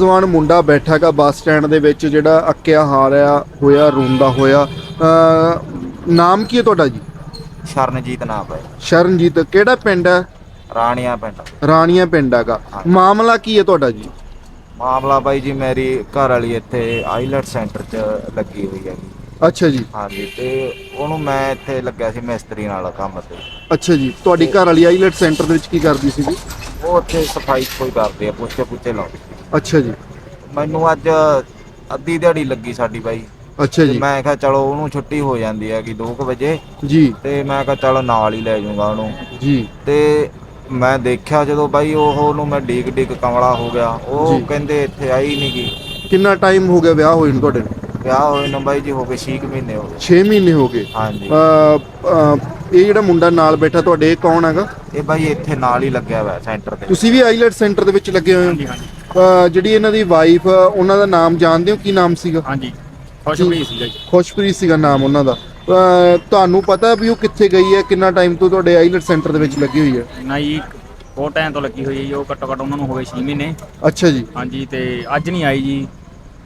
ਨੌਜਵਾਨ ਮੁੰਡਾ ਬੈਠਾਗਾ bus stand ਦੇ ਵਿੱਚ ਜਿਹੜਾ ਅੱਕਿਆ ਹਾਰਿਆ ਹੋਇਆ ਰੋਂਦਾ ਹੋਇਆ। ਨਾਮ ਕੀ ਹੈ ਤੁਹਾਡਾ ਜੀ? ਸ਼ਰਨਜੀਤ ਨਾਮ ਹੈ। ਸ਼ਰਨਜੀਤ ਕਿਹੜਾ ਪਿੰਡ ਹੈ? ਰਾਣੀਆਂ ਪਿੰਡ। ਰਾਣੀਆਂ ਪਿੰਡ ਹੈਗਾ। ਮਾਮਲਾ ਕੀ ਹੈ ਤੁਹਾਡਾ ਜੀ? ਮਾਮਲਾ ਬਾਈ ਜੀ ਮੇਰੀ ਘਰ ਵਾਲੀ ਇੱਥੇ ਆਈਲੈਟ ਸੈਂਟਰ 'ਚ ਲੱਗੀ ਹੋਈ ਹੈਗੀ ਅੱਛਾ ਜੀ। ਹਾਂਜੀ ਤੇ ਉਹਨੂੰ ਮੈਂ ਇੱਥੇ ਲੱਗਿਆ ਸੀ ਮਿਸਤਰੀ ਨਾਲ ਕੰਮ ਤੇ। ਅੱਛਾ ਜੀ। ਤੁਹਾਡੀ ਘਰ ਵਾਲੀ ਆਈਲੈਟ ਸੈਂਟਰ ਦੇ ਵਿੱਚ ਕੀ ਕਰਦੀ ਸੀਗੀ ਉਹ ਉੱਥੇ ਸਫ਼ਾਈ ਕੋਈ ਕਰਦੇ ਆ ਪੁੱਛੇ ਪੁੱਛੇ ਲਾਉਂਦੇ ਅੱਛਾ ਜੀ। ਮੈਨੂੰ ਅੱਜ ਅੱਧੀ ਦਿਹਾੜੀ ਲੱਗੀ ਸਾਡੀ ਬਾਈ। ਅੱਛਾ ਤੇ ਜੀ ਮੈਂ ਕਿਹਾ ਚਲੋ ਉਹਨੂੰ ਛੁੱਟੀ ਹੋ ਜਾਂਦੀ ਹੈਗੀ 2 ਵਜੇ। ਜੀ। ਤੇ ਮੈਂ ਕਿਹਾ ਚਲੋ ਨਾਲ ਹੀ ਲੈ ਜਾਊਂਗਾ ਉਹਨੂੰ। ਜੀ। ਤੇ ਮੈਂ ਦੇਖਿਆ ਜਦੋਂ ਬਾਈ ਉਹ ਉਹਨੂੰ ਮੈਂ ਡੀਕ ਡੀਕ ਕਮਲਾ ਹੋ ਗਿਆ। ਉਹ ਜੀ। ਕਹਿੰਦੇ ਇੱਥੇ ਆਈ ਨਹੀਂ ਗੀ। ਕਿੰਨਾ ਟਾਈਮ ਹੋ ਗਿਆ ਵਿਆਹ ਹੋਏ ਨੂੰ ਤੁਹਾਡੇ ਨੂੰ ਵਿਆਹ ਹੋਏ ਨੂੰ ਬਾਈ ਜੀ ਹੋ ਗਏ 6 ਮਹੀਨੇ ਹੋ ਗਏ। 6 ਮਹੀਨੇ ਹੋ ਗਏ। ਹਾਂਜੀ। ਅ, ਅ, ਇਹ ਜਿਹੜਾ ਮੁੰਡਾ ਨਾਲ ਬੈਠਾ ਤੁਹਾਡੇ ਇਹ ਕੌਣ ਹੈਗਾ? ਇਹ ਬਾਈ ਇੱਥੇ ਨਾਲ ਹੀ ਲੱਗਿਆ ਹੋਇਆ ਸੈਂਟਰ ਤੇ ਤੁਸੀਂ ਵੀ ਆਈਲੈਟ ਸੈਂਟਰ ਦੇ ਵਿੱਚ ਲੱਗੇ ਹੋਏ ਹੋ? ਅ, ਜਿਹੜੀ ਇਹਨਾਂ ਦੀ ਵਾਈਫ ਉਹਨਾਂ ਦਾ ਨਾਮ ਜਾਣਦੇ ਹੋ? ਕੀ ਨਾਮ ਸੀਗਾ? ਹਾਂਜੀ। ਖੁਸ਼ਬਰੀ ਸੀਗਾ ਜੀ। ਖੁਸ਼ਪ੍ਰੀਤ ਸੀਗਾ ਨਾਮ ਉਹਨਾਂ ਦਾ। ਤੁਹਾਨੂੰ ਪਤਾ ਵੀ ਉਹ ਕਿੱਥੇ ਗਈ ਹੈ? ਕਿੰਨਾ ਟਾਈਮ ਤੋਂ ਤੁਹਾਡੇ ਆਈਲੈਟ ਸੈਂਟਰ ਦੇ ਵਿੱਚ ਲੱਗੀ ਹੋਈ ਹੈ? ਨਾ ਜੀ ਬਹੁਤ ਟਾਈਮ ਤੋਂ ਲੱਗੀ ਹੋਈ ਹੈ ਜੀ। ਉਹ ਘੱਟੋ ਘੱਟ ਉਹਨਾਂ ਨੂੰ ਹੋ ਗਏ 6 ਮਹੀਨੇ। ਅੱਛਾ ਜੀ। ਹਾਂਜੀ ਤੇ ਅੱਜ ਨਹੀਂ ਆਈ ਜੀ।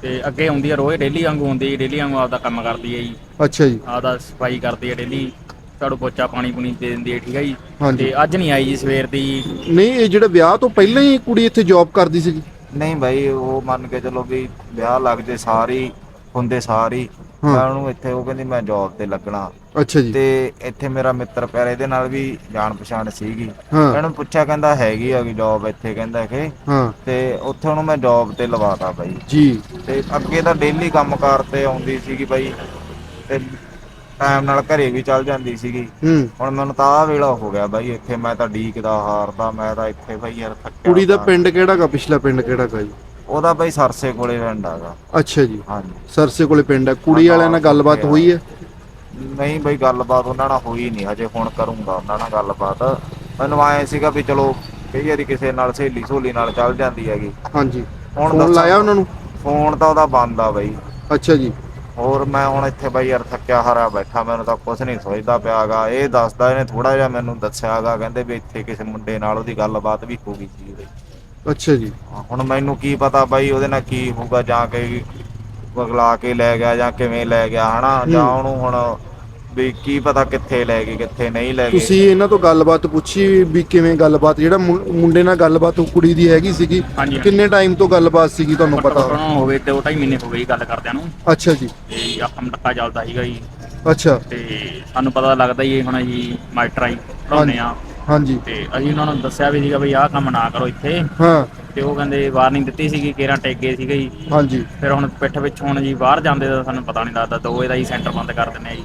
ਤੇ ਅੱਗੇ ਆਉਂਦੀ ਹੈ ਰੋਜ਼ ਡੇਲੀ ਵਾਂਗੂ ਆਉਂਦੀ ਹੈ ਡੇਲੀ ਵਾਂਗੂ ਆਪਦਾ ਕੰਮ ਕਰਦੀ ਹੈ ਜੀ। ਅੱਛਾ ਜੀ। ਆਪਦਾ ਸਫ਼ਾਈ ਕਰਦੀ ਹੈ ਡੇਲੀ ਝਾੜੂ ਪੋਚਾ ਪਾਣੀ ਪੂਣੀ ਦੇ ਦਿੰਦੀ ਹੈ ਠੀਕ ਹੈ ਜੀ? ਹਾਂਜੀ। ਤੇ ਅੱਜ ਨਹੀਂ ਆਈ ਜੀ ਸਵੇਰ ਦੀ। ਨਹੀਂ ਇਹ ਜਿਹੜਾ ਵਿਆਹ ਤੋਂ ਪਹਿਲਾਂ ਹੀ ਕੁੜੀ ਇੱਥੇ ਜੌਬ ਕਰਦੀ ਸੀਗੀ? ਨਹੀਂ ਬਾਈ ਉਹ ਮੰਨ ਕੇ ਚਲੋ ਵੀ ਵਿਆਹ ਲੱਗਦੇ ਸਾਰੀ ਹੁੰਦੇ ਸਾਰੀ ਹਾਂ। ਮੈਂ ਉਹਨੂੰ ਇੱਥੇ ਉਹ ਕਹਿੰਦੀ ਮੈਂ ਜੌਬ ਤੇ ਲੱਗਣਾ। ਅੱਛਾ ਜੀ। ਤੇ ਇੱਥੇ ਮੇਰਾ ਮਿੱਤਰ ਪਿਆਰ ਇਹਦੇ ਨਾਲ ਵੀ ਜਾਣ ਪਛਾਣ ਸੀਗੀ। ਹਾਂ। ਇਹਨੂੰ ਪੁੱਛਿਆ ਕਹਿੰਦਾ ਹੈਗੀ ਆ ਜੌਬ ਇੱਥੇ ਕਹਿੰਦਾ ਕਿ। ਹਾਂ। ਤੇ ਉੱਥੇ ਉਹਨੂੰ ਮੈਂ ਜੌਬ ਤੇ ਲਵਾਤਾ ਬਾਈ। ਜੀ। ਤੇ ਅੱਗੇ ਤਾਂ ਡੇਲੀ ਕੰਮਕਾਰ ਤੇ ਆਉਂਦੀ ਸੀਗੀ ਬਾਈ। ਤੇ ਟਾਈਮ ਨਾਲ ਘਰੇ ਵੀ ਚੱਲ ਜਾਂਦੀ ਸੀਗੀ। ਹੁਣ ਮੈਨੂੰ ਤਾਂ ਆ ਵੇਲਾ ਹੋ ਗਿਆ ਬਾਈ ਇੱਥੇ ਮੈਂ ਤਾਂ ਡੀਕਦਾ ਹਾਰਦਾ ਮੈਂ ਤਾਂ ਇੱਥੇ ਬਾਈ ਯਾਰ ਥੱਕਿਆ ਕੁੜੀ ਦਾ। ਪਿੰਡ ਕਿਹੜਾਗਾ ਪਿਛਲਾ ਪਿੰਡ ਕਿਹੜਾਗਾ ਜੀ? ਉਹਦਾ ਬਾਈ ਸਰਸੇ ਕੋਲੇ ਪਿੰਡ ਹੈਗਾ। ਅੱਛਾ ਜੀ। ਹਾਂਜੀ। ਸਰਸੇ ਕੋਲੇ ਪਿੰਡ ਹੈ। ਕੁੜੀ ਵਾਲਿਆਂ ਨਾਲ ਗੱਲਬਾਤ ਹੋਈ ਹੈ? ਨਹੀਂ ਬਈ ਗੱਲਬਾਤ ਉਹਨਾਂ ਨਾਲ ਹੋਈ ਨਹੀਂ। ਹਜੇ ਹੁਣ ਕਰੂੰਗਾ ਉਹਨਾਂ ਨਾਲ ਗੱਲਬਾਤ। ਮੈਨੂੰ ਆਏ ਸੀਗਾ ਵੀ ਚਲੋ ਕਈ ਵਾਰੀ ਕਿਸੇ ਨਾਲ ਸਹੇਲੀ ਸਹੂਲੀ ਨਾਲ ਚੱਲ ਜਾਂਦੀ ਹੈਗੀ। ਹਾਂਜੀ। ਹੁਣ ਫੋਨ ਦੱਸਾਂ- ਲਾਇਆ ਉਹਨਾਂ ਨੂੰ? ਫੋਨ ਤਾਂ ਉਹਦਾ ਬੰਦ ਆ ਬਈ। ਅੱਛਾ ਜੀ। ਹੋਰ ਮੈਂ ਹੁਣ ਇੱਥੇ ਬਈ ਯਾਰ ਥੱਕਿਆ ਹਾਰਾ ਬੈਠਾ ਮੈਨੂੰ ਤਾਂ ਕੁਝ ਨਹੀਂ ਸੋਚਦਾ ਪਿਆਗਾ ਇਹ ਦੱਸਦਾ ਇਹਨੇ ਥੋੜਾ ਜਿਹਾ ਮੈਨੂੰ ਦੱਸਿਆਗਾ ਕਹਿੰਦੇ ਵੀ ਇੱਥੇ ਕਿਸੇ ਮੁੰਡੇ ਨਾਲ ਉਹਦੀ ਗੱਲਬਾਤ ਵੀ ਹੋ ਗਈ ਸੀ ਉਹਦੀ। ਅੱਛਾ ਜੀ ਹੁਣ ਮੈਨੂੰ ਕੀ ਪਤਾ ਬਾਈ ਉਹਦੇ ਨਾਲ ਕੀ ਹੋਊਗਾ ਜਾਂ ਕਿ ਬਗਲਾ ਕੇ ਲੈ ਗਿਆ ਜਾਂ ਕਿਵੇਂ ਲੈ ਗਿਆ ਹਨਾ ਜਾਂ। ਉਹਨੂੰ ਹੁਣ ਵੀ ਕੀ ਪਤਾ ਕਿੱਥੇ ਲੈ ਗਏ ਕਿੱਥੇ ਨਹੀਂ ਲੈ ਗਏ ਤੁਸੀਂ ਇਹਨਾਂ ਤੋਂ ਗੱਲਬਾਤ ਪੁੱਛੀ ਵੀ ਕਿਵੇਂ ਗੱਲਬਾਤ ਜਿਹੜਾ ਮੁੰ- ਮੁੰਡੇ ਨਾਲ ਗੱਲਬਾਤ ਉਹ ਕੁੜੀ ਦੀ ਹੈਗੀ ਸੀਗੀ ਹਾਂਜੀ ਕਿੰਨੇ ਟਾਈਮ ਤੋਂ ਗੱਲਬਾਤ ਸੀਗੀ ਤੁਹਾਨੂੰ ਪਤਾ? ਉਹਨਾਂ ਨੂੰ ਹੋ ਗਏ ਦੋ ਢਾਈ ਮਹੀਨੇ ਹੋ ਗਏ ਜੀ ਗੱਲ ਕਰਦਿਆਂ ਨੂੰ। ਅੱਛਾ ਜੀ। ਤੇ ਆਹ ਕੰਮ ਟੱਕਾ ਚੱਲਦਾ ਸੀਗਾ ਜੀ। ਅੱਛਾ। ਤੇ ਸਾਨੂੰ ਪਤਾ ਲੱਗਦਾ ਹੀ ਹੁਣ ਅਸੀਂ ਮਾਸਟਰ ਆਈ ਪੜਾਉਂਦੇ ਆ ਹਾਂਜੀ ਤੇ ਅਸੀਂ ਉਹਨਾਂ ਨੂੰ ਦੱਸਿਆ ਵੀ ਸੀਗਾ ਵੀ ਆਹ ਕੰਮ ਨਾ ਕਰੋ ਇੱਥੇ। ਹਾਂ। ਤੇ ਉਹ ਕਹਿੰਦੇ ਵਾਰਨਿੰਗ ਦਿੱਤੀ ਸੀਗੀ ਕੇਰਾਂ ਟੇਗੇ ਸੀਗੇ ਜੀ। ਹਾਂਜੀ। ਫਿਰ ਹੁਣ ਪਿੱਠ ਵਿੱਚ ਹੁਣ ਜੀ ਬਾਹਰ ਜਾਂਦੇ ਤਾਂ ਸਾਨੂੰ ਪਤਾ ਨਹੀਂ ਲੱਗਦਾ ਦੋ ਇਹਦਾ ਹੀ ਸੈਂਟਰ ਬੰਦ ਕਰ ਦਿੰਦੇ ਆ ਜੀ ਜੀ।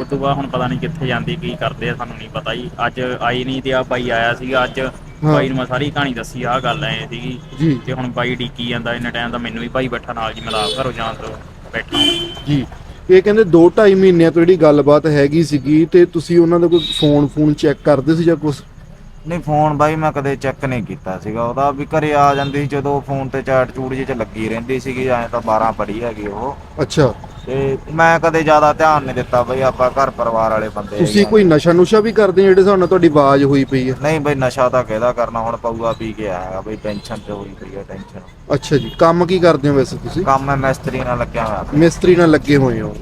ਉਸ ਤੋਂ ਬਾਅਦ ਹੁਣ ਪਤਾ ਨਹੀਂ ਕਿੱਥੇ ਜਾਂਦੀ ਕੀ ਕਰਦੇ ਆ ਸਾਨੂੰ ਨਹੀਂ ਪਤਾ ਜੀ। ਅੱਜ ਆਈ ਨਹੀਂ ਤੇ ਆ ਬਾਈ ਆਇਆ ਸੀਗਾ ਅੱਜ ਬਾਈ ਨੂੰ ਮੈਂ ਸਾਰੀ ਕਹਾਣੀ ਦੱਸੀ ਆਹ ਗੱਲ ਐ ਸੀਗੀ। ਜੀ। ਤੇ ਹੁਣ ਬਾਈ ਡੀਕੀ ਜਾਂਦਾ ਇੰਨਾ ਟਾਈਮ ਤਾਂ ਮੈਨੂੰ ਵੀ ਭਾਈ ਬੈਠਾ ਨਾਲ ਜੀ ਮੈਂ ਤਾਂ ਆਪ ਘਰੋਂ ਜਾਣ ਤੋਂ ਬੈਠਾ ਜੀ। ਇਹ ਕਹਿੰਦੇ 2.5 ਮਹੀਨਿਆਂ ਤੋਂ ਜਿਹੜੀ ਗੱਲਬਾਤ ਹੈਗੀ ਸੀਗੀ ਤੇ ਤੁਸੀਂ ਉਹਨਾਂ ਦਾ ਕੋਈ ਫੋਨ ਫੋਨ ਚੈੱਕ ਕਰਦੇ ਸੀ ਜਾਂ ਕੁਝ ਨਹੀਂ ਫੋਨ ਬਾਈ ਮੈਂ ਕਦੇ ਚੈੱਕ ਨਹੀਂ ਕੀਤਾ ਸੀਗਾ। ਉਹਦਾ ਵੀ ਘਰੇ ਆ ਜਾਂਦੀ ਸੀ ਜਦੋਂ ਫੋਨ ਤੇ ਚੈਟ ਚੂੜ ਜਿਹੀ ਚ ਲੱਗੀ ਰਹਿੰਦੀ ਸੀਗੀ ਐਂ ਤਾਂ 12 ਪੜੀ ਹੈਗੀ ਉਹ। ਅੱਛਾ। ਤੇ ਮੈਂ ਕਦੇ ਜ਼ਿਆਦਾ ਧਿਆਨ ਨਹੀਂ ਦਿੱਤਾ ਬਈ ਆਪਾਂ ਘਰ ਪਰਿਵਾਰ ਵਾਲੇ ਬੰਦੇ ਤੁਸੀਂ ਹੈਗੇ ਆ। ਕੋਈ ਨਸ਼ਾ ਨੁਸ਼ਾ ਵੀ ਕਰਦੇ ਜਿਹੜੇ ਹਿਸਾਬ ਨਾਲ ਤੁਹਾਡੀ ਆਵਾਜ਼ ਹੋਈ ਪਈ ਹੈ? ਨਹੀਂ ਬਈ ਨਸ਼ਾ ਤਾਂ ਕਿਹਦਾ ਕਰਨਾ ਹੁਣ ਪਊਆ ਪੀ ਕੇ ਆਇਆ ਬਈ ਟੈਨਸ਼ਨ ਤੇ ਹੋਈ ਪਈ ਹੈ ਟੈਨਸ਼ਨ ਅੱਛਾ ਜੀ ਕੰਮ ਕੀ ਕਰਦੇ ਹੋ ਵੈਸੇ ਤੁਸੀਂ? ਕੰਮ ਮੈਂ ਮਿਸਤਰੀ ਨਾਲ ਲੱਗਿਆ ਹੋਇਆ। ਮਿਸਤਰੀ ਨਾਲ ਲੱਗੇ ਹੋਏ ਹੋ।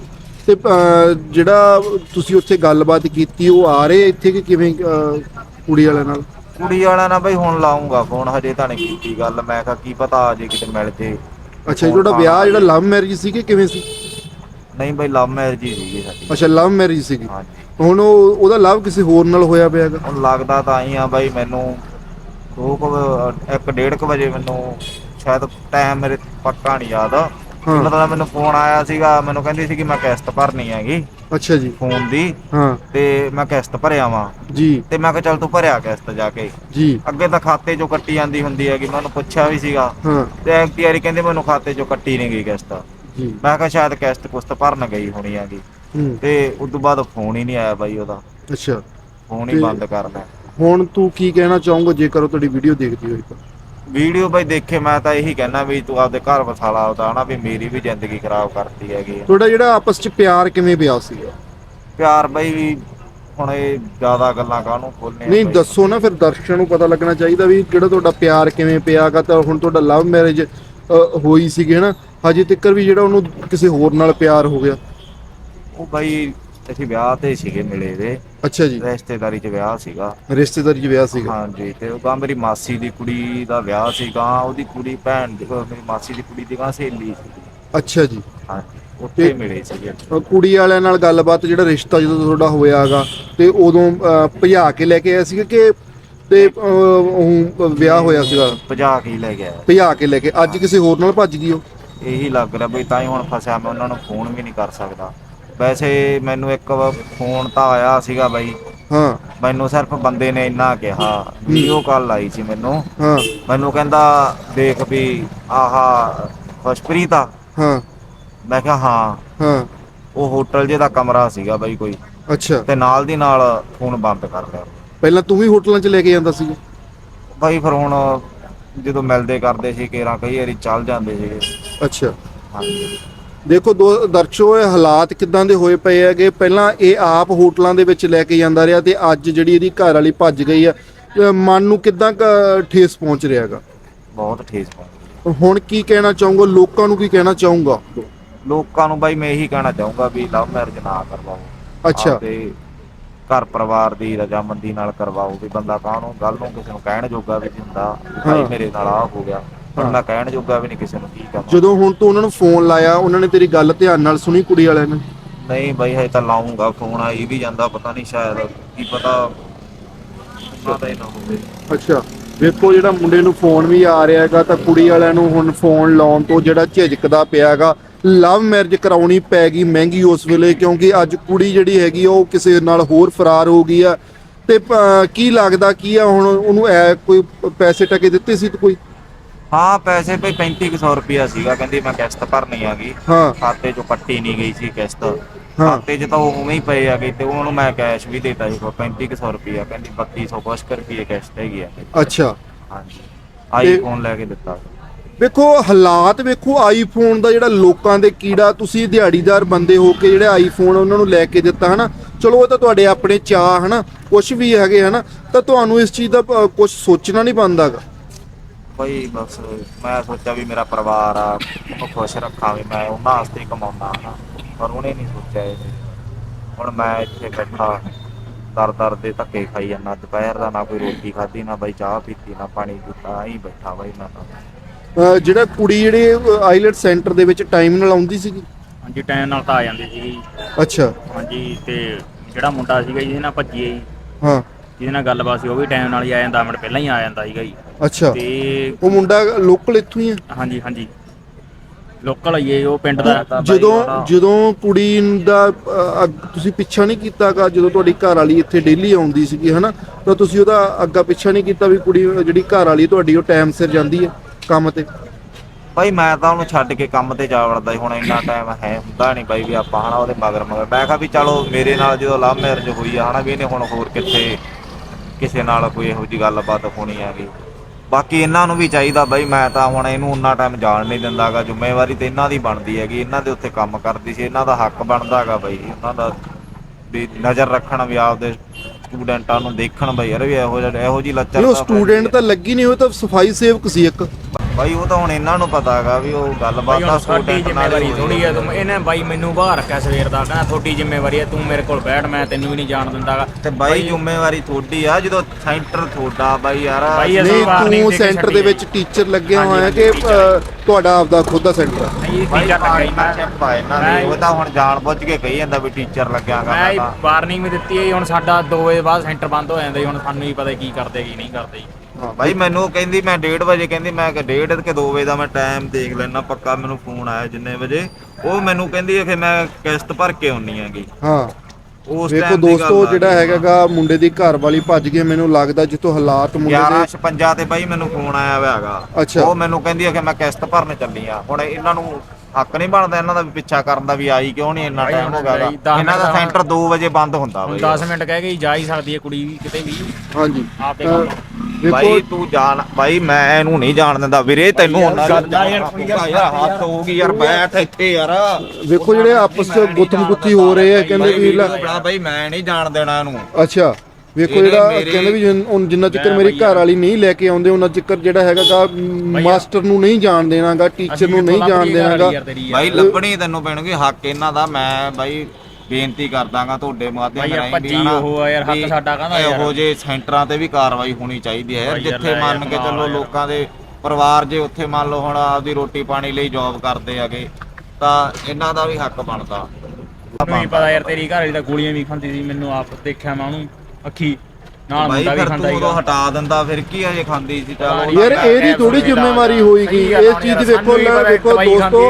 ਤੇ ਅਹ, ਜਿਹੜਾ ਤੁਸੀਂ ਉੱਥੇ ਗੱਲਬਾਤ ਕੀਤੀ ਉਹ ਆ ਰਹੇ ਇੱਥੇ ਕਿ ਕਿਵੇਂ ਅਹ, ਕੁੜੀ ਵਾਲਿਆਂ ਨਾਲ? ਕੁੜੀ ਵਾਲਾ ਨਾ ਬਈ ਹੁਣ ਲਾਉਂਗਾ ਫੋਨ ਹਜੇ ਤਾਂ ਨਹੀਂ ਕੀਤੀ ਗੱਲ। ਮੈਂ ਕਿਹਾ ਕੀ ਪਤਾ ਆ ਜੇ ਕਿਤੇ ਮਿਲ ਜੇ। ਅੱਛਾ ਜੀ, ਤੁਹਾਡਾ ਵਿਆਹ ਜਿਹੜਾ ਲਵ ਮੈਰਿਜ ਸੀ ਕਿ ਕਿਵੇਂ ਸੀ? ਨਹੀਂ ਬਈ ਲਵ ਮੈਰਿਜ ਹੀ ਸੀਗੀ ਸਾਡੀ। ਅੱਛਾ ਲਵ ਮੈਰਿਜ ਸੀਗੀ। ਹਾਂਜੀ। ਹੁਣ ਉਹ ਉਹਦਾ ਲਵ ਕਿਸੇ ਹੋਰ ਨਾਲ ਹੋਇਆ ਪਿਆ ਹੈਗਾ? ਹੁਣ ਲੱਗਦਾ ਤਾਂ ਆਈ ਆ ਬਾਈ ਮੈਨੂੰ ਦੋ ਕੁ ਵ- ਇੱਕ ਡੇਢ ਕੁ ਵਜੇ ਮੈਨੂੰ ਸ਼ਾਇਦ ਟਾਈਮ ਮੇਰੇ ਪੱਕਾ ਨਹੀਂ ਯਾਦ ਉਹਨਾਂ ਦਾ ਮੈਨੂੰ ਫੋਨ ਆਇਆ ਸੀਗਾ ਮੈਨੂੰ ਕਹਿੰਦੀ ਸੀ ਕਿ ਮੈਂ ਕਿਸ਼ਤ ਭਰਨੀ ਹੈਗੀ ਅੱਛਾ ਜੀ। ਫੋਨ ਦੀ। ਹਾਂ। ਤੇ ਮੈਂ ਕਿਸ਼ਤ ਭਰਿਆ ਵਾਂ। ਜੀ। ਤੇ ਮੈਂ ਕਿਹਾ ਚੱਲ ਤੂੰ ਭਰਿਆ ਕਿਸ਼ਤ ਜਾ ਕੇ। ਜੀ। ਅੱਗੇ ਤਾਂ ਖਾਤੇ ਚੋਂ ਕੱਟੀ ਜਾਂਦੀ ਹੁੰਦੀ ਹੈਗੀ ਮੈਂ ਉਹਨੂੰ ਪੁੱਛਿਆ ਵੀ ਸੀਗਾ। ਹਾਂ। ਤੇ ਐਕਟੀ ਵਾਰੀ ਕਹਿੰਦੇ ਮੈਨੂੰ ਖਾਤੇ ਚੋਂ ਕੱਟੀ ਨਹੀਂ ਗਈ ਕਿਸ਼ਤ। ਮੈਂ ਕਿਹਾ ਸ਼ਾਇਦ ਕਿਸ਼ਤ ਕੁਸਤ ਭਰਨ ਗਈ ਹੋਣੀ ਹੈਗੀ। ਹੂੰ। ਤੇ ਉਸ ਤੋਂ ਬਾਅਦ ਫੋਨ ਹੀ ਨਹੀਂ ਆਇਆ ਬਾਈ ਉਹਦਾ। ਅੱਛਾ। ਫੋਨ ਹੀ ਤੇ- ਬੰਦ ਕਰਦਾ ਹੁਣ ਤੂੰ ਕੀ ਕਹਿਣਾ ਚਾਹੂੰਗਾ ਜੇਕਰ ਉਹ ਤੁਹਾਡੀ ਵੀਡੀਓ ਦੇਖਦੀ ਹੋਈ ਤਾਂ? ਵੀਡੀਓ ਬਾਈ ਦੇਖੇ ਮੈਂ ਤਾਂ ਇਹੀ ਕਹਿਣਾ ਵੀ ਤੂੰ ਆਪਦੇ ਘਰ ਵਸਾਲਾ ਉਹਦਾ ਹਨਾ ਵੀ ਮੇਰੀ ਵੀ ਜ਼ਿੰਦਗੀ ਖਰਾਬ ਕਰਤੀ ਹੈਗੀ ਆ। ਤੁਹਾਡਾ ਜਿਹੜਾ ਆਪਸ 'ਚ ਪਿਆਰ ਕਿਵੇਂ ਪਿਆ ਸੀਗਾ ਪਿਆਰ ਬਾਈ ਵੀ ਹੁਣ ਇਹ ਜ਼ਿਆਦਾ ਗੱਲਾਂ ਕਾਹਨੂੰ ਖੋਲਨੇ ਨਹੀਂ ਦੱਸੋ ਨਾ ਫਿਰ ਦਰਸ਼ਕਾਂ ਨੂੰ ਪਤਾ ਲੱਗਣਾ ਚਾਹੀਦਾ ਵੀ ਜਿਹੜਾ ਤੁਹਾਡਾ ਪਿਆਰ ਕਿਵੇਂ ਪਿਆਗਾ ਤਾਂ ਹੁਣ ਤੁਹਾਡਾ ਲਵ ਮੈਰਿਜ ਹੋਈ ਸੀਗੀ ਹਨਾ? ਹਜੇ ਤੱਕ ਵੀ ਜਿਹੜਾ ਉਹਨੂੰ ਕਿਸੇ ਹੋਰ ਨਾਲ ਪਿਆਰ ਹੋ ਗਿਆ। ਉਹ ਬਾਈ ਅਸੀਂ ਵਿਆਹ ਤੇ ਸੀਗੇ ਮਿਲੇ ਦੇ। ਅੱਛਾ ਜੀ। ਰਿਸ਼ਤੇਦਾਰੀ 'ਚ ਵਿਆਹ ਸੀਗਾ। ਰਿਸ਼ਤੇਦਾਰੀ 'ਚ ਵਿਆਹ ਸੀਗਾ। ਹਾਂਜੀ ਤੇ ਉਹ ਗਾਂ ਮੇਰੀ ਮਾਸੀ ਦੀ ਕੁੜੀ ਦਾ ਵਿਆਹ ਸੀਗਾ। ਉਹਦੀ ਕੁੜੀ ਭੈਣ ਦੀ ਉਹ ਮੇਰੀ ਮਾਸੀ ਦੀ ਕੁੜੀ ਦੀ ਗਾਂ ਸਹੇਲੀ ਸੀ। ਅੱਛਾ ਜੀ। ਹਾਂਜੀ ਉੱਥੇ ਮਿਲੇ ਸੀਗੇ। ਅ, ਕੁੜੀ ਵਾਲਿਆਂ ਨਾਲ ਗੱਲਬਾਤ ਜਿਹੜਾ ਰਿਸ਼ਤਾ ਜਦੋਂ ਤੁਹਾਡਾ ਹੋਇਆਗਾ ਤੇ ਉਦੋਂ ਅ, ਭਜਾ ਕੇ ਲੈ ਕੇ ਆਇਆ ਸੀਗਾ ਕਿ ਤੇ ਉਹ ਵਿਆਹ ਹੋਇਆ ਸੀਗਾ। ਭਜਾ ਕੇ ਹੀ ਲੈ ਗਿਆ। ਭਜਾ ਕੇ ਲੈ ਕੇ। ਅੱਜ ਕਿਸੇ ਹੋਰ ਨਾਲ ਭੱਜ ਗਈ ਉਹ? ਇਹੀ ਲੱਗ ਰਿਹਾ ਬਈ ਤਾਂ ਹੀ ਹੁਣ ਫਸਿਆ ਮੈਂ ਉਹਨਾਂ ਨੂੰ ਫੋਨ ਵੀ ਨਹੀਂ ਕਰ ਸਕਦਾ। ਵੈਸੇ ਮੈਨੂੰ ਇੱਕ ਫੋਨ ਤਾਂ ਆਇਆ ਸੀਗਾ ਬਾਈ। ਹਾਂ। ਮੈਨੂੰ ਸਿਰਫ ਬੰਦੇ ਨੇ ਇੰਨਾ ਕਿਹਾ ਵੀਡੀਓ ਕਾਲ ਆਈ ਸੀ ਮੈਨੂੰ। ਹਾਂ। ਮੈਨੂੰ ਕਹਿੰਦਾ ਦੇਖ ਵੀ ਆਹਾ ਖੁਸ਼ਪ੍ਰੀਤ ਆ। ਹਾਂ। ਮੈਂ ਕਿਹਾ ਹਾਂ। ਹਾਂ। ਉਹ ਹੋਟਲ ਜੇ ਦਾ ਕਮਰਾ ਸੀਗਾ ਬਾਈ ਕੋਈ। ਅੱਛਾ। ਤੇ ਨਾਲ ਦੀ ਨਾਲ ਫੋਨ ਬੰਦ ਕਰ ਲਿਆ। ਪਹਿਲਾਂ ਤੂੰ ਵੀ ਹੋਟਲਾਂ 'ਚ ਲੈ ਕੇ ਜਾਂਦਾ ਸੀ ਬਾਈ ਫਿਰ ਹੁਣ ਜਦੋਂ ਮਿਲਦੇ ਕਰਦੇ ਸੀ ਕੇਰਾਂ ਕਈ ਵਾਰੀ ਚੱਲ ਜਾਂਦੇ ਸੀਗੇ। ਅੱਛਾ। ਹਾਂਜੀ। ਦੇਖੋ ਦੋ ਦਰਸ਼ੋ ਇਹ ਹਾਲਾਤ ਕਿਦਾਂ ਦੇ ਹੋਏ ਪਏ ਹੈਗੇ? ਪਹਿਲਾਂ ਇਹ ਆਪ ਹੋਟਲਾਂ ਦੇ ਵਿੱਚ ਲੈ ਕੇ ਜਾਂਦਾ ਰਿਹਾ ਤੇ ਅੱਜ ਜਿਹੜੀ ਇਹਦੀ ਘਰ ਵਾਲੀ ਭੱਜ ਗਈ ਆ ਮਨ ਨੂੰ ਕਿਦਾਂ ਠੇਸ ਪਹੁੰਚ ਰਿਹਾ ਹੈਗਾ? ਬਹੁਤ ਠੇਸ ਪਹੁੰਚੀ ਹੁਣ ਕੀ ਕਹਿਣਾ ਚਾਹੂੰਗਾ? ਲੋਕਾਂ ਨੂੰ ਕੀ ਕਹਿਣਾ ਚਾਹੂੰਗਾ? ਲੋਕਾਂ ਨੂੰ ਬਾਈ ਮੈਂ ਇਹੀ ਕਹਿਣਾ ਚਾਹੂੰਗਾ ਵੀ ਲਵ ਮੈਰਿਜ ਨਾ ਕਰਵਾਓ। ਅੱਛਾ। ਆਪਦੇ ਘਰ ਪਰਿਵਾਰ ਦੀ ਰਜਾਮੰਦੀ ਨਾਲ ਕਰਵਾਓ ਵੀ ਬੰਦਾ ਕਾਹਨੂੰ ਗੱਲ ਨੂੰ ਕਿਸੇ ਨੂੰ ਕਹਿਣ ਜੋਗਾ ਵੀ ਵੀ ਭਾਈ। ਮੇਰੇ ਨਾਲ ਆ ਹੋ ਗਿਆ। ਬੰਦਾ ਕਹਿਣ ਜੋਗਾ ਵੀ ਨਹੀਂ ਕਿਸੇ ਨੂੰ ਕੀ ਕਹਾਂ ਜਦੋਂ ਹੁਣ ਤੂੰ ਉਹਨਾਂ ਨੂੰ ਫੋਨ ਲਾਇਆ ਉਹਨਾਂ ਨੇ ਤੇਰੀ ਗੱਲ ਧਿਆਨ ਨਾਲ ਸੁਣੀ ਕੁੜੀ ਵਾਲਿਆਂ ਨੇ ਨਹੀਂ ਬਾਈ ਹਜੇ ਤਾਂ ਲਾਉਂਗਾ ਫੋਨ ਆਈ ਵੀ ਜਾਂਦਾ ਪਤਾ ਨਹੀਂ ਸ਼ਾਇਦ ਕੀ ਪਤਾ ਪਤਾ ਹੀ ਨਾ ਹੋਵੇ ਅੱਛਾ ਵੇਖੋ ਜਿਹੜਾ ਮੁੰਡੇ ਨੂੰ ਫੋਨ ਵੀ ਆ ਰਿਹਾ ਹੈਗਾ ਤਾਂ ਕੁੜੀ ਵਾਲਿਆਂ ਨੂੰ ਹੁਣ ਫੋਨ ਲਾਉਣ ਤੋਂ ਜਿਹੜਾ ਝਿਜਕਦਾ ਪਿਆ ਹੈਗਾ ਲਵ ਮੈਰਿਜ ਕਰਾਉਣੀ ਪੈ ਗਈ ਮਹਿੰਗੀ ਉਸ ਵੇਲੇ ਕਿਉਂਕਿ ਅੱਜ ਕੁੜੀ ਜਿਹੜੀ ਹੈਗੀ ਆ, ਉਹ ਕਿਸੇ ਨਾਲ ਹੋਰ ਫਰਾਰ ਹੋ ਗਈ ਆ। ਤੇ ਕੀ ਲੱਗਦਾ ਕੀ ਆ ਹੁਣ ਉਹਨੂੰ ਐ ਕੋਈ ਪੈਸੇ ਟਕੇ ਦਿੱਤੇ ਸੀ ਤੇ ਕੋਈ? ਹਾਂ ਪੈਸੇ ਭਈ 3500 ਰੁਪਿਆ ਸੀਗਾ ਕਹਿੰਦੀ ਮੈਂ ਕਿਸ਼ਤ ਭਰਨੀ ਆਗੀ ਹਾਂ। ਖਾਤੇ ਚੋਂ ਕੱਟੀ ਨਹੀਂ ਗਈ ਸੀ ਕਿਸ਼ਤ। ਖਾਤੇ 'ਚ ਤਾਂ ਉਵੇਂ ਹੀ ਪਏ ਆਗੇ ਤੇ ਉਹਨੂੰ ਮੈਂ ਕੈਸ਼ ਵੀ ਦੇਤਾ ਸੀ 3500 ਰੁਪਿਆ ਕਹਿੰਦੀ 3200 ਕੁਛ ਰੁਪਏ ਕਿਸ਼ਤ ਹੈਗੀ ਆ। ਅੱਛਾ। ਹਾਂਜੀ। ਆਈਫੋਨ ਲੈ ਕੇ ਦਿੱਤਾ। ਵੇਖੋ, ਹਾਲਾਤ ਵੇਖੋ ਆਈਫੋਨ ਦਾ ਜਿਹੜਾ ਲੋਕਾਂ ਦੇ ਕੀੜਾ, ਤੁਸੀਂ ਦਿਹਾੜੀਦਾਰ ਬੰਦੇ ਹੋ ਕੇ ਜਿਹੜੇ ਆਈਫੋਨ ਉਹਨਾਂ ਨੂੰ ਲੈ ਕੇ ਦਿੱਤਾ, ਹਨਾ? ਚਲੋ, ਉਹ ਤਾਂ ਤੁਹਾਡੇ ਆਪਣੇ ਚਾਹ ਹਨਾ? ਕੁਝ ਵੀ ਹੈਗੇ, ਹਨਾ? ਤਾਂ ਤੁਹਾਨੂੰ ਇਸ ਚੀਜ਼ ਦਾ ਕੁਝ ਸੋਚਣਾ ਨਹੀਂ ਬਣਦਾਗਾ ਬਈ, ਬਸ, ਮੈਂ ਸੋਚਿਆ ਵੀ ਮੇਰਾ ਪਰਿਵਾਰ ਆ, ਉਹਨੂੰ ਖੁਸ਼ ਰੱਖਾਂ ਵੀ ਮੈਂ ਉਹਨਾਂ ਵਾਸਤੇ ਹੀ ਹਾਂ, ਪਰ ਉਹਨੇ ਨਹੀਂ ਸੋਚਿਆ ਇਹ। ਹੁਣ ਮੈਂ ਇੱਥੇ ਬੈਠਾ, ਦਰ ਦਰ ਦੇ ਧੱਕੇ ਖਾਈ ਜਾਂਦਾ, ਦੁਪਹਿਰ ਦਾ ਨਾ ਕੋਈ ਰੋਟੀ ਖਾਧੀ, ਨਾ ਬਈ ਚਾਹ ਪੀਤੀ, ਨਾ ਪਾਣੀ ਪੀਤਾ ਹੀ ਬੈਠਾ ਬਈ ਮੈਂ ਤਾਂ। ਅਹ ਜਿਹੜਾ ਕੁੜੀ ਜਿਹੜੇ ਆਈਲੈਟ ਸੈਂਟਰ ਦੇ ਵਿੱਚ ਟਾਈਮ ਨਾਲ ਆਉਂਦੀ ਸੀਗੀ? ਹਾਂਜੀ ਟਾਈਮ ਨਾਲ ਤਾਂ ਆ ਜਾਂਦੀ ਸੀਗੀ। ਅੱਛਾ। ਹਾਂਜੀ ਤੇ ਜਿਹੜਾ ਮੁੰਡਾ ਸੀਗਾ ਜੀ, ਜਿਹਦੇ ਨਾਲ ਭੱਜੀ ਹੈ ਜੀ ਹਾਂ। ਜਿਹਦੇ ਨਾਲ ਗੱਲਬਾਤ ਸੀ ਉਹ ਵੀ ਟਾਈਮ ਨਾਲ ਹੀ ਆ ਜਾਂਦਾ 10 ਮਿੰਟ ਪਹਿਲਾਂ ਹੀ ਆ ਜਾਂਦਾ ਸੀਗਾ ਜੀ। ਅੱਛਾ। ਤੇ ਉਹ ਮੁੰਡਾ ਲੋਕਲ ਇੱਥੋਂ ਹੀ ਹੈ ਹਾਂਜੀ ਹਾਂਜੀ। ਲੋਕਲ ਹੀ ਹੈ ਉਹ ਪਿੰਡ ਦਾ ਤਾਂ ਬਾਈ ਜਦੋਂ ਜਦੋਂ ਕੁੜੀ ਦਾ ਅਹ, ਅੱਗ- ਤੁਸੀਂ ਪਿੱਛਾ ਨਹੀਂ ਕੀਤਾਗਾ ਜਦੋਂ ਤੁਹਾਡੀ ਘਰ ਵਾਲੀ ਇੱਥੇ ਡੇਲੀ ਆਉਂਦੀ ਸੀਗੀ ਹਨਾ? ਤਾਂ ਤੁਸੀਂ ਉਹਦਾ ਅੱਗਾ ਪਿੱਛਾ ਨਹੀਂ ਕੀਤਾ ਵੀ ਕੁੜੀ ਜਿਹੜੀ ਘਰ ਵਾਲੀ ਤੁਹਾਡੀ ਉਹ ਟਾਈਮ ਸਿਰ ਜਾਂਦੀ ਹੈ ਕੰਮ ਤੇ? ਬਾਈ ਮੈਂ ਤਾਂ ਉਹਨੂੰ ਛੱਡ ਕੇ ਕੰਮ ਤੇ ਜਾ ਵੜਦਾ ਸੀ, ਹੁਣ ਇੰਨਾ ਟਾਈਮ ਹੈ ਹੁੰਦਾ ਨਹੀਂ ਬਾਈ ਵੀ ਆਪਾਂ ਹਨਾ ਉਹਦੇ ਮਗਰ ਮਗਰ। ਮੈਂ ਕਿਹਾ ਵੀ ਚਲੋ ਮੇਰੇ ਨਾਲ ਜਦੋਂ ਲਵ ਮੈਰਿਜ ਹੋਈ ਆ ਹਨਾ ਵੀ ਇਹਨੇ ਹੁਣ ਹੋਰ ਕਿੱਥੇ ਕਿਸੇ ਨਾਲ ਕੋਈ ਇਹੋ ਜੀ ਗੱਲਬਾਤ ਹੋਣੀ ਹੈਗੀ। ਬਾਕੀ ਇਹਨਾਂ ਨੂੰ ਵੀ ਚਾਹੀਦਾ ਬਾਈ, ਮੈਂ ਤਾਂ ਹੁਣ ਇਹਨੂੰ ਉਨਾ ਟਾਈਮ ਜਾਣ ਨਹੀਂ ਦਿੰਦਾਗਾ, ਜ਼ਿੰਮੇਵਾਰੀ ਤੇ ਇਹਨਾਂ ਦੀ ਬਣਦੀ ਹੈਗੀ, ਇਹਨਾਂ ਦੇ ਉੱਤੇ ਕੰਮ ਕਰਦੀ ਸੀ, ਇਹਨਾਂ ਦਾ ਹੱਕ ਬਣਦਾਗਾ ਬਾਈ, ਉਹਨਾਂ ਦਾ ਵੀ ਨਜ਼ਰ ਰੱਖਣ ਵੀ ਆਪਦੇ ਸਟੂਡੈਂਟਾਂ ਨੂੰ ਦੇਖਣ ਬਾਈ ਯਾਰ ਵੀ ਇਹੋ ਜਿਹਾ ਇਹੋ ਜੀ ਲੱਚਰ ਨਹੀਂ ਉਹ ਸਟੂਡੈਂਟ ਤਾਂ ਲੱਗੀ ਨਹੀਂ ਉਹ ਤਾਂ ਸਫ਼ਾਈ ਸੇਵਕ ਸੀ ਇੱਕ। ਬਾਈ ਉਹ ਤਾਂ ਹੁਣ ਇਹਨਾਂ ਨੂੰ ਪਤਾ ਹੈਗਾ ਵੀ ਉਹ ਗੱਲਬਾਤ ਹੁਣ ਸਾਡੀ ਸਟੂਡੈਂਟ ਨਾਲ ਜ਼ਿੰਮੇਵਾਰੀ ਥੋੜੀ ਹੈ ਤੂੰ ਇਹਨੇ ਬਾਈ ਮੈਨੂੰ ਬਾਹਰ ਰੱਖਿਆ ਸਵੇਰ ਦਾ ਕਹਿੰਦਾ ਤੁਹਾਡੀ ਜ਼ਿੰਮੇਵਾਰੀ ਹੈ ਤੂੰ ਮੇਰੇ ਕੋਲ ਬੈਠ ਮੈਂ ਤੈਨੂੰ ਵੀ ਨਹੀਂ ਜਾਣ ਦਿੰਦਾਗਾ। ਤੇ ਬਾਈ ਜ਼ਿੰਮੇਵਾਰੀ ਤੁਹਾਡੀ ਆ ਜਦੋਂ ਸੈਂਟਰ ਤੁਹਾਡਾ ਬਾਈ ਯਾਰ ਬਾਈ ਅਸੀਂ ਨਹੀਂ ਤੂੰ ਦੇ ਸੈਂਟਰ ਦੇ ਵਿੱਚ ਟੀਚਰ ਲੱਗਿਆ ਹੋਇਆ ਕਿ। ਤੁਹਾਡਾ ਆਪਦਾ ਖੁਦ ਦਾ ਸੈਂਟਰ ਹੈ ਇਹ ਬਾਈ ਟੀਚਰ ਲੱਗਾ ਪਾਰਟਨਰਸ਼ਿਪ ਆ ਇਹਨਾਂ ਦੀ ਉਹ ਤਾਂ ਹੁਣ ਜਾਣ ਬੁੱਝ ਕੇ ਕਹੀ ਜਾਂਦਾ ਵੀ ਟੀਚਰ ਲੱਗਿਆਗਾ ਮੈਂ ਵਾਰਨਿੰਗ ਵੀ ਦਿੱਤੀ ਹੈ ਜੀ, ਹੁਣ ਸਾਡਾ 2 ਵਜੇ ਬਾਅਦ ਸੈਂਟਰ ਬੰਦ ਹੋ ਜਾਂਦਾ ਜੀ ਹੁਣ ਸਾਨੂੰ ਹੀ ਪਤਾ ਕੀ ਕਰਦੇ ਕੀ ਨਹੀਂ ਕਰਦੇ ਜੀ। ਬਾਈ ਮੈਨੂੰ ਕਹਿੰਦੀ ਮੈਂ 1:30 ਵਜੇ ਕਹਿੰਦੀ ਮੈਂ ਕਿ 1:30 ਕਿ 2 ਵਜੇ ਦਾ ਮੈਂ ਟਾਈਮ ਦੇਖ ਲੈਣਾ ਪੱਕਾ ਮੈਨੂੰ ਫੋਨ ਆਇਆ ਜਿੰਨੇ ਵਜੇ। ਉਹ ਮੈਨੂੰ ਕਹਿੰਦੀ ਕਿ ਮੈਂ ਕਿਸ਼ਤ ਭਰ ਕੇ ਆਉਣੀ ਹੈਗੀ। ਹਾਂ। ਉਸ ਵੇਖੋ time ਦੀ ਗੱਲ ਦੋਸਤੋ ਆ ਜਿਹੜਾ ਗਈ। ਹੈਗਾਗਾ ਮੁੰਡੇ ਦੀ ਘਰ ਵਾਲੀ ਭੱਜ ਗਈ ਮੈਨੂੰ ਲੱਗਦਾ ਜਿੱਥੋਂ ਹਾਲਾਤ ਮੁੰਡੇ ਦੇ 1156 ਤੇ ਬਾਈ ਮੈਨੂੰ ਫੋਨ ਆਇਆ ਹੋਇਆ ਹੈਗਾ ਅੱਛਾ। ਉਹ ਮੈਨੂੰ ਕਹਿੰਦੀ ਹੈ ਕਿ ਮੈਂ ਕਿਸ਼ਤ ਭਰਨ ਚੱਲੀ ਆ ਹੁਣ ਇਹਨਾਂ ਨੂੰ ਹੱਕ ਨਹੀਂ ਬਣਦਾ ਇਹਨਾਂ ਦਾ ਵੀ ਪਿੱਛਾ ਕਰਨ ਦਾ ਵੀ ਆਈ ਕਿਉਂ ਨਹੀਂ ਇੰਨਾ ਟਾਈਮ ਹੋ ਗਿਆ ਦਸ ਇਹਨਾਂ ਦਾ ਮਿੰਟ ਦਾ ਸੈਂਟਰ 2 ਵਜੇ ਬੰਦ ਹੁੰਦਾ ਹੁਣ ਬਾਈ। 10 ਮਿੰਟ ਕਹਿ ਕੇ ਹੀ ਜਾ ਹੀ ਸਕਦੀ ਹੈ ਕੁੜੀ ਵੀ ਕਿਤੇ ਵੀ। ਹਾਂਜੀ। ਆਪੇ ਬਾਈ ਤੂੰ ਜਾਣ ਬਾਈ ਮੈਂ ਇਹਨੂੰ ਨਹੀਂ ਜਾਣ ਦਿੰਦਾ। ਵੀਰੇ ਤੈਨੂੰ ਉਹਨਾਂ ਗੱਲ ਆ ਯਾਰ, ਯਾਰ ਹੱਥ ਹੋ ਗਈ ਯਾਰ ਬੈਠ ਇੱਥੇ ਯਾਰ। ਵੇਖੋ ਜਿਹੜੇ ਆਪਸ ਚ ਗੁੱਥਮ ਗੁੱਥੀ ਹੋ ਰਹੇ ਆ ਕਹਿੰਦੇ ਵੀ ਲੈ ਬਾਈ ਮੈਂ ਨਹੀਂ ਜਾਣ ਦੇਣਾ ਇਹਨੂੰ। ਅੱਛਾ। ਵੇਖੋ ਜਿਹੜਾ ਕਹਿੰਦੇ ਵੀ ਜਿੰਨ- ਹੁਣ ਜਿੰਨਾ ਚਿਕਰ ਮੈਂ ਮੇਰੀ ਘਰ ਵਾਲੀ ਨਹੀਂ ਲੈ ਕੇ ਆਉਂਦੇ ਉਹਨਾਂ ਚਿਕਰ ਜਿਹੜਾ ਹੈਗਾਗਾ ਮਾਸਟਰ ਨੂੰ ਨਹੀਂ ਜਾਣ ਦੇਣਾਗਾ ਟੀਚਰ ਨੂੰ ਨਹੀਂ ਜਾਣ ਦੇਣਾਗਾ। ਬਾਈ ਲੱਭਣੀ ਤੈਨੂੰ ਪੈਣਗੇ ਹੱਕ ਇਹਨਾਂ ਦਾ ਮੈਂ ਬਾਈ ਬੇਨਤੀ ਕਰਦਾਗਾ ਤੁਹਾਡੇ ਮਾਧਿਅਮ ਰਾਹੀਂ ਭੱਜੀ ਉਹ ਆ ਯਾਰ, ਹੱਕ ਵੀ ਸਾਡਾ ਕਾਹਦਾ ਯਾਰ? ਇਹੋ ਜੇ ਸੈਂਟਰਾਂ ਤੇ ਵੀ ਕਾਰਵਾਈ ਹੋਣੀ ਚਾਹੀਦੀ ਹੈ ਯਾਰ ਜਿੱਥੇ ਲੈ ਮੰਨ ਯਾਰ ਕੇ ਚੱਲੋ ਲੋਕਾਂ ਦੇ ਪਰਿਵਾਰ ਜੇ ਉੱਥੇ ਮੰਨ ਲਓ ਹੁਣ ਆਪਦੀ ਰੋਟੀ ਪਾਣੀ ਲਈ ਜੌਬ ਕਰਦੇ ਹੈਗੇ ਤਾਂ ਇਹਨਾਂ ਦਾ ਵੀ ਹੱਕ ਬਣਦਾ। ਮੈਨੂੰ ਨਹੀਂ ਪਤਾ ਯਾਰ ਤੇਰੀ ਘਰ ਵਾਲੀ ਤਾਂ ਗੋਲੀਆਂ ਵੀ ਖਾਂਦੀ ਸੀ ਮੈਨੂੰ ਆਪ ਦੇਖਿਆ ਮੈਂ ਉਹਨੂੰ। ਅੱਖੀ। ਨਾਲ ਬਾਈ ਮੁੰਡਾ ਵੀ ਫਿਰ ਖਾਂਦਾ ਤੂੰ ਉਦੋਂ ਸੀਗਾ ਹਟਾ ਦਿੰਦਾ ਫਿਰ ਕੀ ਅਜੇ ਖਾਂਦੀ ਸੀ? ਨੀ ਯਾਰ ਇਹਦੀ ਥੋੜੀ ਜ਼ਿੰਮੇਵਾਰੀ ਹੋਏਗੀ ਇਸ ਚੀਜ਼ ਦੀ ਵੇਖੋ ਲੈ ਵੇਖੋ ਦੋਸਤੋ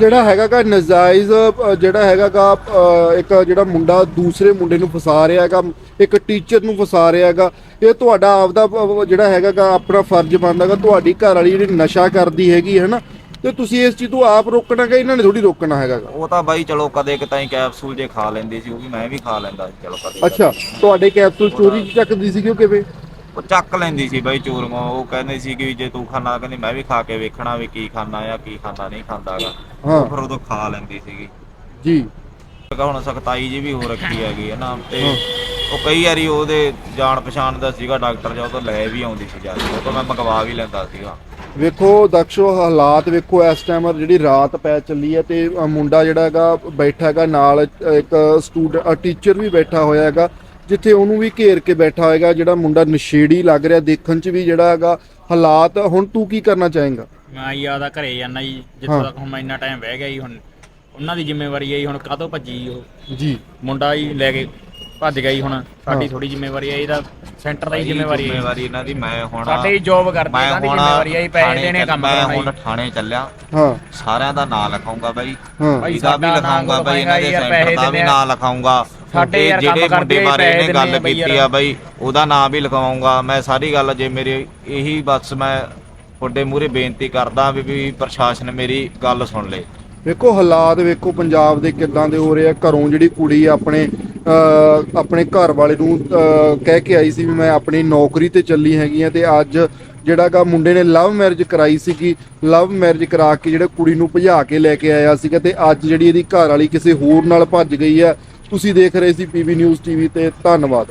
ਜਿਹੜਾ ਹੈਗਾਗਾ ਨਜਾਇਜ਼ ਅ, ਜਿਹੜਾ ਹੈਗਾਗਾ ਅ, ਇੱਕ ਜਿਹੜਾ ਮੁੰਡਾ ਦੂਸਰੇ ਮੁੰਡੇ ਨੂੰ ਫਸਾ ਰਿਹਾ ਹੈਗਾ ਇੱਕ ਟੀਚਰ ਨੂੰ ਫਸਾ ਰਿਹਾ ਹੈਗਾ ਇਹ ਤੁਹਾਡਾ ਆਪਦਾ ਅ, ਜਿਹੜਾ ਹੈਗਾਗਾ ਆਪਣਾ ਫਰਜ਼ ਬਣਦਾਗਾ ਤੁਹਾਡੀ ਘਰ ਵਾਲੀ ਜਿਹੜੀ ਨਸ਼ਾ ਕਰਦੀ ਹੈਗੀ ਹੈ ਨਾ ਤੇ ਤੁਸੀਂ ਇਸ ਚੀਜ਼ ਤੋਂ ਆਪ ਰੋਕਣਾਗਾ ਇਹਨਾਂ ਨੇ ਥੋੜੀ ਰੋਕਣਾ ਹੈਗਾਗਾ ਉਹ ਤਾਂ ਬਾਈ ਚਲੋ ਕਦੇ ਕਿਤਾਈ ਕੈਪਸੂਲ ਜੇ ਖਾ ਲੈਂਦੀ ਸੀ ਉਹ ਵੀ ਮੈਂ ਵੀ ਖਾ ਲੈਂਦਾ ਸੀ ਚਲੋ ਕਦੇ ਅੱਛਾ ਤੁਹਾਡੇ ਕੈਪਸੂਲ ਚੋਰੀ ਚ ਚੱਕਦੀ ਸੀ ਕਿਉਂ ਕਿਵੇਂ? ਉਹ ਚੱਕ ਲੈਂਦੀ ਸੀ ਬਾਈ ਚੋਰੀਆਂ ਉਹ ਕਹਿੰਦੇ ਸੀ ਕਿ ਜੇ ਤੂੰ ਖਾਣਾ ਕਹਿੰਦੀ ਮੈਂ ਵੀ ਖਾ ਕੇ ਵੇਖਣਾ ਵੀ ਕੀ ਖਾਣਾ ਆ ਕੀ ਖਾਣਾ ਨਹੀਂ ਖਾਂਦਾਗਾ ਹਾਂ। ਉਹ ਫਿਰ ਉਦੋਂ ਖਾ ਲੈਂਦੀ ਸੀਗੀ। ਜੀ। ਕਿਉਂਕਿ ਹੁਣ ਸਖਤਾਈ ਜੀ ਵੀ ਹੋ ਰੱਖੀ ਹੈਗੀ ਹੈ ਨਾ ਤੇ ਉਹ ਕਈ ਵਾਰੀ ਉਹਦੇ ਜਾਣ ਪਛਾਣ ਦਾ ਸੀਗਾ ਡਾਕਟਰ ਜਾਂ ਉਹ ਤੋਂ ਲੈ ਵੀ ਆਉਂਦੀ ਸੀ ਜਾ ਕੇ ਉਹ ਤੋਂ ਮੈਂ ਮੰਗਵਾ ਵੀ ਲੈਂਦਾ ਸੀਗਾ। ਵੇਖੋ ਦਕਸ਼ੋ ਹਾਲਾਤ ਵੇਖੋ ਇਸ ਟਾਈਮ ਜਿਹੜੀ ਰਾਤ ਪੈ ਚੱਲੀ ਹੈ ਤੇ ਮੁੰਡਾ ਜਿਹੜਾ ਹੈਗਾ ਬੈਠਾ ਹੈਗਾ ਨਾਲ ਇੱਕ ਸਟੂਡੈਂਟ ਟੀਚਰ ਵੀ ਬੈਠਾ ਹੋਇਆ ਹੈਗਾ ਜਿੱਥੇ ਉਹਨੂੰ ਵੀ ਘੇਰ ਕੇ ਬੈਠਾ ਹੋਏਗਾ ਜਿਹੜਾ ਮੁੰਡਾ ਨਸ਼ੇੜੀ ਲੱਗ ਰਿਹਾ ਦੇਖਣ 'ਚ ਵੀ ਜਿਹੜਾ ਹੈਗਾ ਹਾਲਾਤ ਹੁਣ ਤੂੰ ਕੀ ਕਰਨਾ ਚਾਹੇਂਗਾ? ਮੈਂ ਯਾਦਾ ਘਰੇ ਜਾਣਾ ਜੀ ਜਿੱਥੋਂ ਤੱਕ ਹੁਣ ਮੈਂ ਇੰਨਾ ਟਾਈਮ ਬਹਿ ਗਿਆ ਜੀ ਹੁਣ ਉਹਨਾਂ ਦੀ ਜ਼ਿੰਮੇਵਾਰੀ ਹੈ ਜੀ ਹੁਣ ਕਾਹਤੋਂ ਭੱਜੀ ਉਹ? ਜੀ। ਮੁੰਡਾ ਹੀ ਲੈ ਕੇ ਭੱਜ ਗਿਆ ਜੀ ਹੁਣ ਸਾਡੀ ਥੋੜੀ ਜ਼ਿੰਮੇਵਾਰੀ ਹੈ ਇਹਦਾ ਸੈਂਟਰ ਦਾ ਹੀ ਜ਼ਿੰਮੇਵਾਰੀ ਹੈ ਜ਼ਿੰਮੇਵਾਰੀ ਇਹਨਾਂ ਦੀ ਮੈਂ ਹੁਣ ਸਾਡੇ ਹੀ ਜੌਬ ਕਰਦੇ ਮੈਂ ਇਹਨਾਂ ਦੀ ਹੁਣ ਜ਼ਿੰਮੇਵਾਰੀ ਹੈ ਪੈਸੇ ਦੇਣੇ ਕੰਮ ਮੈਂ ਕਰਨਾ ਹੁਣ ਜੀ। ਥਾਣੇ ਚੱਲਿਆ। ਹਾਂ। ਸਾਰਿਆਂ ਦਾ ਨਾਂ ਲਿਖਾਉਂਗਾ ਬਾਈ। ਇਹਦਾ ਵੀ ਲਿਖਾਉਂਗਾ ਬਾਈ ਇਹਨਾਂ ਦੇ ਸੈਂਟਰ ਦਾ ਵੀ ਦਿੰਦੇ ਆ। ਨਾਂ ਲਿਖਾਉਂਗਾ ਸਾਡੇ ਯਾਰ ਕੰਮ ਕਰਦੇ ਬਾਰੇ ਇਹਨੇ ਗੱਲ ਕੀਤੀ। ਆ ਬਾਈ ਉਹਦਾ ਨਾਂ ਵੀ ਲਿਖਾਉਂਗਾ ਮੈਂ ਸਾਰੀ ਗੱਲ ਜੇ ਮੇਰੇ ਇਹੀ ਬਸ ਮੈਂ ਤੁਹਾਡੇ ਮੂਹਰੇ ਬੇਨਤੀ ਕਰਦਾ ਵੀ ਵੀ ਪ੍ਰਸ਼ਾਸਨ ਮੇਰੀ ਗੱਲ ਸੁਣ ਲੇ। ਵੇਖੋ ਹਾਲਾਤ ਵੇਖੋ ਪੰਜਾਬ ਦੇ ਕਿੱਦਾਂ ਦੇ ਹੋ ਰਹੇ ਆ। ਘਰੋਂ ਜਿਹੜੀ ਕੁੜੀ ਆਪਣੇ ਆਪਣੇ ਘਰ ਵਾਲੇ ਨੂੰ ਕਹਿ ਕੇ ਆਈ ਸੀ ਵੀ ਮੈਂ ਆਪਣੀ ਨੌਕਰੀ ਤੇ ਚੱਲੀ ਹੈਗੀ ਆ ਤੇ ਅੱਜ ਜਿਹੜਾਗਾ ਮੁੰਡੇ ਨੇ ਲਵ ਮੈਰਿਜ ਕਰਾਈ ਸੀਗੀ, ਲਵ ਮੈਰਿਜ ਕਰਾ ਕੇ ਜਿਹੜਾ ਕੁੜੀ ਨੂੰ ਭਜਾ ਕੇ ਲੈ ਕੇ ਆਇਆ ਸੀਗਾ ਤੇ ਅੱਜ ਜਿਹੜੀ ਇਹਦੀ ਘਰ ਵਾਲੀ ਕਿਸੇ ਹੋਰ ਨਾਲ ਭੱਜ ਗਈ ਆ। ਤੁਸੀਂ ਦੇਖ ਰਹੇ ਸੀ ਪੀਬੀ ਨਿਊਜ਼ ਟੀਵੀ ਤੇ, ਧੰਨਵਾਦ।